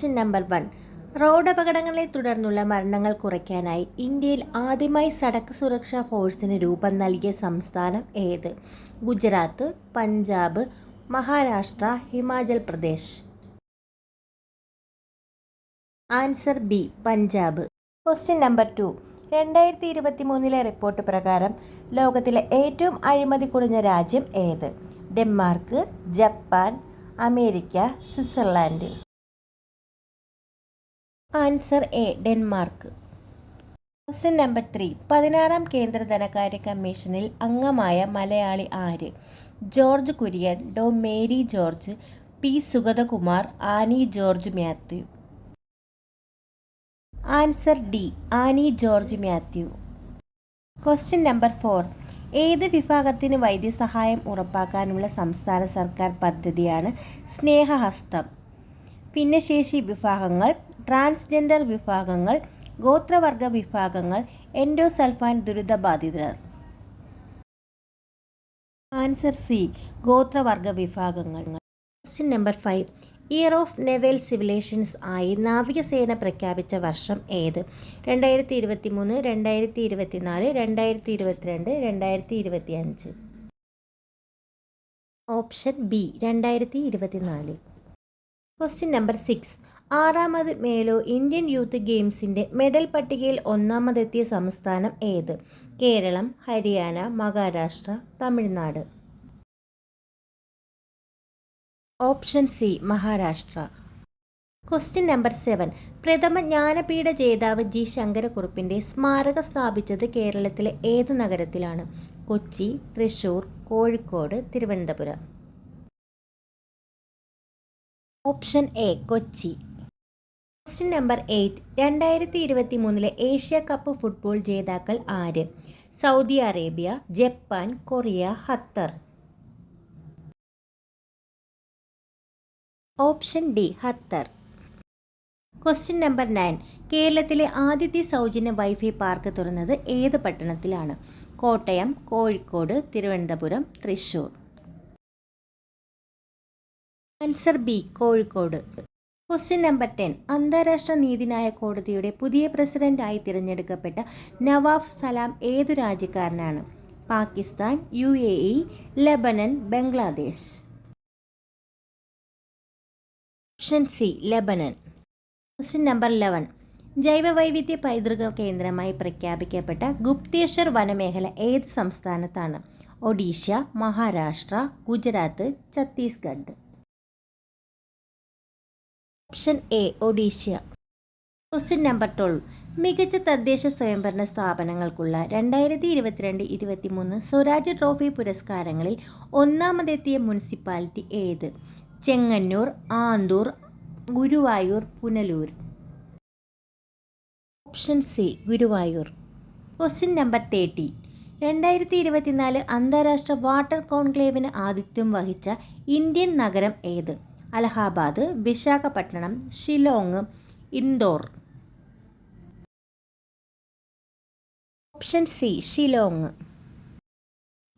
Question number one road അപകടങ്ങളെ തുടർന്നുള്ള മരണങ്ങൾ കുറയ്ക്കാനായി ഇന്ത്യയിൽ ആദ്യമായി സടക്ക് സുരക്ഷാ ഫോഴ്സിന് രൂപം നൽകിയ സംസ്ഥാനം ഏത്? Gujarat Punjab Maharashtra Himachal Pradesh. Answer B Punjab. Question number two രണ്ടായിരത്തി ഇരുപത്തി മൂന്നിലെ റിപ്പോർട്ട് പ്രകാരം ലോകത്തിലെ ഏറ്റവും അഴിമതി കുറഞ്ഞ രാജ്യം ഏത്? Denmark Japan America Switzerland. Answer A Denmark. Question number three പതിനാറാം കേന്ദ്ര ധനകാര്യ കമ്മീഷനിൽ അംഗമായ മലയാളി ആര്? ജോർജ് കുര്യൻ ഡോ Mary George P Sugathakumar Annie George Mathew. Answer D Annie George Mathew. Question number four ഏത് വിഭാഗത്തിന് വൈദ്യസഹായം ഉറപ്പാക്കാനുള്ള സംസ്ഥാന സർക്കാർ പദ്ധതിയാണ് സ്നേഹഹസ്തം? ഭിന്നശേഷി വിഭാഗങ്ങൾ ട്രാൻസ്ജെൻഡർ വിഭാഗങ്ങൾ ഗോത്രവർഗ വിഭാഗങ്ങൾ എൻഡോസൾഫാൻ ദുരിതബാധിതർ. ആൻസർ സി ഗോത്രവർഗ വിഭാഗങ്ങൾ. Question number five year of naval civilisations ആയി നാവികസേന പ്രഖ്യാപിച്ച വർഷം ഏത്? രണ്ടായിരത്തി ഇരുപത്തി മൂന്ന് രണ്ടായിരത്തി ഇരുപത്തിനാല് രണ്ടായിരത്തി ഇരുപത്തിരണ്ട് രണ്ടായിരത്തി ഇരുപത്തി അഞ്ച് ഓപ്ഷൻ ബി രണ്ടായിരത്തി ഇരുപത്തിനാല് ക്വസ്റ്റ്യൻ നമ്പർ സിക്സ് ആറാമത് മേലോ ഇന്ത്യൻ യൂത്ത് ഗെയിംസിന്റെ മെഡൽ പട്ടികയിൽ ഒന്നാമതെത്തിയ സംസ്ഥാനം ഏത്? Keralam Haryana Maharashtra Tamil Nadu. Option C Maharashtra. Question number seven. പ്രഥമ ജ്ഞാനപീഠ ജേതാവ് ജി ശങ്കരക്കുറുപ്പിന്റെ സ്മാരക സ്ഥാപിച്ചത് കേരളത്തിലെ ഏത് നഗരത്തിലാണ്? Kochi Thrissur Kozhikode Thiruvananthapuram. Option A Kochi. Question number eight രണ്ടായിരത്തി ഇരുപത്തി മൂന്നിലെ ഏഷ്യ കപ്പ് ഫുട്ബോൾ ജേതാക്കൾ ആര്? Saudi Arabia Japan Korea Qatar. Option D Qatar. Question number nine കേരളത്തിലെ ആദ്യത്തെ സൗജന്യ വൈഫൈ പാർക്ക് തുറന്നത് ഏത് പട്ടണത്തിലാണ്? Kottayam Kozhikode Thiruvananthapuram Thrissur answer B Kozhikode. Question number ten അന്താരാഷ്ട്ര നീതിന്യായ കോടതിയുടെ പുതിയ പ്രസിഡന്റായി തിരഞ്ഞെടുക്കപ്പെട്ട നവാഫ് സലാം ഏതു രാജ്യക്കാരനാണ്? Pakistan U A E Lebanon Bangladesh. Option C Lebanon. Question number eleven ജൈവവൈവിധ്യ പൈതൃക കേന്ദ്രമായി പ്രഖ്യാപിക്കപ്പെട്ട ഗുപ്തേശ്വർ വനമേഖല ഏത് സംസ്ഥാനത്താണ്? Odisha Maharashtra Gujarat Chhattisgarh. Option A Odisha question number twelve. മികച്ച തദ്ദേശ സ്വയംഭരണ സ്ഥാപനങ്ങൾക്കുള്ള രണ്ടായിരത്തി ഇരുപത്തിരണ്ട് ഇരുപത്തിമൂന്ന് സ്വരാജ് ട്രോഫി പുരസ്കാരങ്ങളിൽ ഒന്നാമതെത്തിയ മുനിസിപ്പാലിറ്റി ഏത്? Chengannur Anthoor Guruvayur Punalur. Option C Guruvayur. Question number thirty. രണ്ടായിരത്തി ഇരുപത്തിനാല് അന്താരാഷ്ട്ര വാട്ടർ കോൺക്ലേവിന് ആതിഥ്യം വഹിച്ച ഇന്ത്യൻ നഗരം ഏത്? Allahabad Visakhapatnam Shillong Indore. Option C Shillong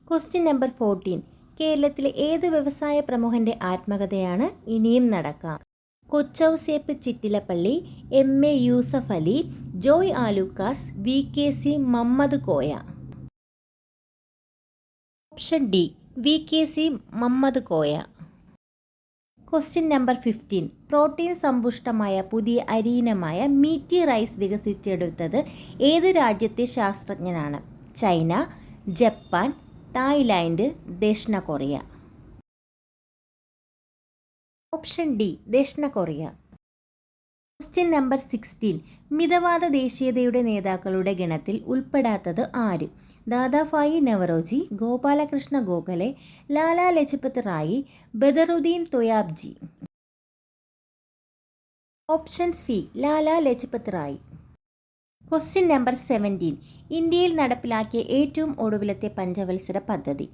question number fourteen. കേരളത്തിലെ ഏത് വ്യവസായ പ്രമുഖന്റെ ആത്മകഥയാണ് ഇനിയും നടക്കാം? Kochouseph Chittilappilly M A Yusuff Ali Joy Alukkas V K C Mammad Koya. Option D V K C Mammad Koya. Question number fifteen protein സമ്പുഷ്ടമായ പുതിയ അരീനമായ മീറ്റി റൈസ് വികസിച്ചെടുത്തത് ഏത് രാജ്യത്തെ ശാസ്ത്രജ്ഞനാണ്? ചൈന ജപ്പാൻ തായ്ലാൻഡ് ദക്ഷിണ കൊറിയ. ഓപ്ഷൻ ഡി ദക്ഷിണ Korea. Question number sixteen മിതവാദ ദേശീയതയുടെ നേതാക്കളുടെ ഗണത്തിൽ ഉൾപ്പെടാത്തത് ആര്? Dadabhai Naoroji Gopal Krishna Gokhale Lala Lajpat Rai Badruddin Tyabji. Option C Lala Lajpat Rai. Question number seventeen ഇന്ത്യയിൽ നടപ്പിലാക്കിയ ഏറ്റവും ഒടുവിലത്തെ പഞ്ചവത്സര പദ്ധതി.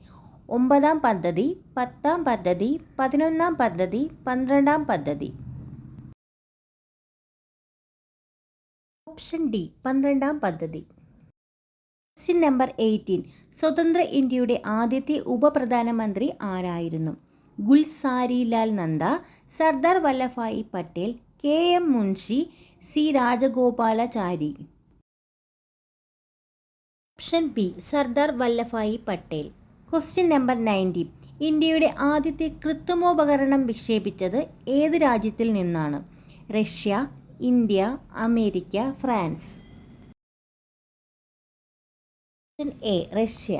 ഒമ്പതാം പദ്ധതി പത്താം പദ്ധതി പതിനൊന്നാം പദ്ധതി പന്ത്രണ്ടാം പദ്ധതി. ഓപ്ഷൻ ഡി പന്ത്രണ്ടാം പദ്ധതി. ക്വസ്റ്റ്യൻ നമ്പർ എയ്റ്റീൻ സ്വതന്ത്ര ഇന്ത്യയുടെ ആദ്യത്തെ ഉപപ്രധാനമന്ത്രി ആരായിരുന്നു? Gulzarilal Nanda Sardar Vallabhbhai Patel K M Munshi C Rajagopalachari. Option B Sardar Vallabhbhai Patel. Question number ninety ഇന്ത്യയുടെ ആദ്യത്തെ കൃത്രിമോപകരണം വിക്ഷേപിച്ചത് ഏത് രാജ്യത്തിൽ നിന്നാണ്? Russia India America France. A Russia.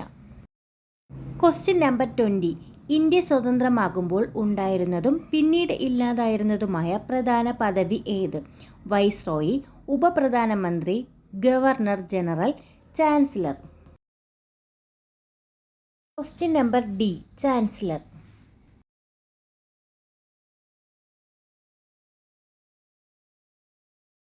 Question number twenty India സ്വതന്ത്രമാകുമ്പോൾ ഉണ്ടായിരുന്നതും പിന്നീട് ഇല്ലാതായിരുന്നതുമായ പ്രധാന പദവി ഏത്? വൈസ്രോയി ഉപപ്രധാനമന്ത്രി governor general chancellor question number D chancellor